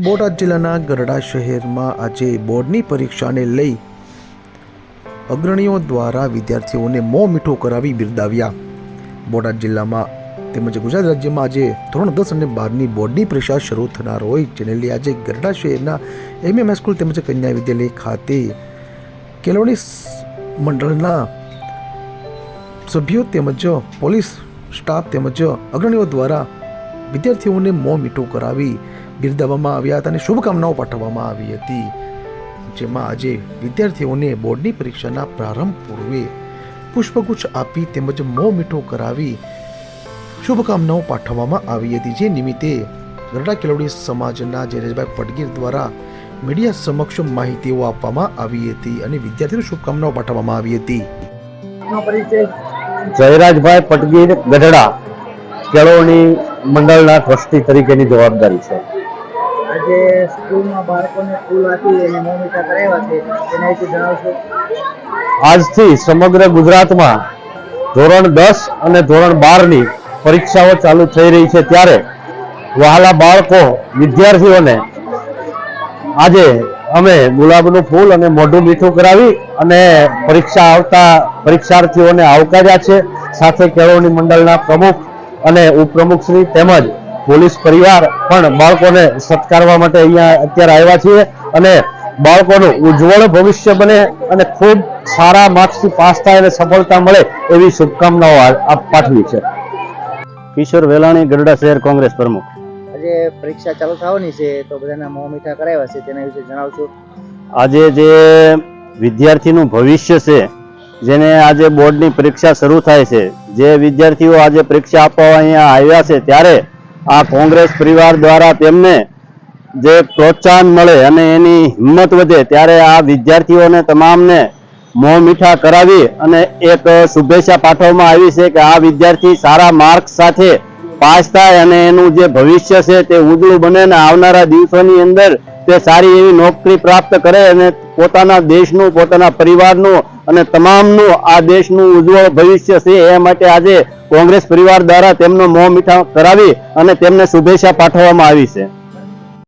બોટાદ જિલ્લાના ગરડા શહેરમાં આજે બોર્ડની પરીક્ષાને લઈ અગ્રણીઓ દ્વારા વિદ્યાર્થીઓને મોં મીઠો કરાવી બિરદાવ્યા. બોટાદ જિલ્લામાં તેમજ ગુજરાત રાજ્યમાં આજે ધોરણ દસ અને બારની બોર્ડની પરીક્ષા શરૂ થનાર હોય જેને લઈ આજે ગરડા શહેરના એમએમ સ્કૂલ તેમજ કન્યા વિદ્યાલય ખાતે કેલોણી મંડળના સભ્યો તેમજ પોલીસ સ્ટાફ તેમજ અગ્રણીઓ દ્વારા વિદ્યાર્થીઓને મોં મીઠું કરાવી બિરદાવવામાં આવ્યા હતા અને શુભકામનાઓ પાઠવવામાં આવી હતી. જેમાં આજે વિદ્યાર્થીઓને બોર્ડની પરીક્ષાના પ્રારંભ પૂર્વે પુષ્પગુચ્છ આપી તેમજ મોં મીઠો કરાવી શુભકામનાઓ પાઠવવામાં આવી હતી. જે નિમિત્તે ગરડા કેળવણી સમાજના જયરેશભાઈ પટગીર દ્વારા મીડિયા સમક્ષ માહિતીઓ આપવામાં આવી હતી અને વિદ્યાર્થીઓને શુભકામનાઓ પાઠવવામાં આવી હતી. જયરાજભાઈ પટગીર ગઢડા કેળવણી મંડળના ટ્રસ્ટી તરીકેની જવાબદારી છે. આજે સ્કૂલમાં બાળકોને ફૂલ આપી અને મોમિટા કરાવ્યા છે. તેના વિશે જણાવશો? આજથી સમગ્ર ગુજરાતમાં ધોરણ દસ અને ધોરણ બારની પરીક્ષાઓ ચાલુ થઈ રહી છે ત્યારે વહાલા બાળકો, વિદ્યાર્થીઓને આજે અમે ગુલાબનું ફૂલ અને મોઢું મીઠું કરાવી અને પરીક્ષા આવતા પરીક્ષાર્થીઓને આવકાર્યા છે. સાથે કેળવણી મંડળના પ્રમુખ અને ઉપપ્રમુખશ્રી તેમજ પોલીસ પરિવાર પણ બાળકોને સત્કારવા માટે અહીંયા અત્યારે આવ્યા છીએ અને બાળકોનું ઉજ્જવળ ભવિષ્ય બને અને ખૂબ સારા માર્ક્સથી પાસ થાય અને સફળતા મળે એવી શુભકામનાઓ પાઠવી છે. કિશોર વેલાણી ગરડા શહેર કોંગ્રેસ પ્રમુખ. આજે પરીક્ષા ચાલુ થવાની છે તો બધાના મોમિટા કરાવ્યા છે તેના વિશે જણાવશો? આજે જે વિદ્યાર્થીનું ભવિષ્ય છે જેને આજે બોર્ડની પરીક્ષા શરૂ થાય છે જે વિદ્યાર્થીઓ આજે પરીક્ષા આપવા અહીંયા આવ્યા છે ત્યારે આ કોંગ્રેસ પરિવાર દ્વારા તેમને જે પ્રોત્સાહન મળે અને એની હિંમત વધે ત્યારે આ વિદ્યાર્થીઓને તમામને મોં મીઠા કરાવી અને એક શુભેચ્છા પાઠવવામાં આવી છે કે આ વિદ્યાર્થી સારા માર્ક્સ સાથે પાસ થાય અને એનું જે ભવિષ્ય છે તે ઉજળું બને અને આવનારા દિવસોની અંદર તે સારી એવી નોકરી પ્રાપ્ત કરે અને પોતાના દેશનું, પોતાના પરિવારનું અને તમામનું આ દેશનું ઉજ્જવળ ભવિષ્ય છે એ માટે આજે કોંગ્રેસ પરિવાર દ્વારા તેમનો મોં મીઠા કરાવી અને તેમને શુભેચ્છા પાઠવવામાં આવી છે.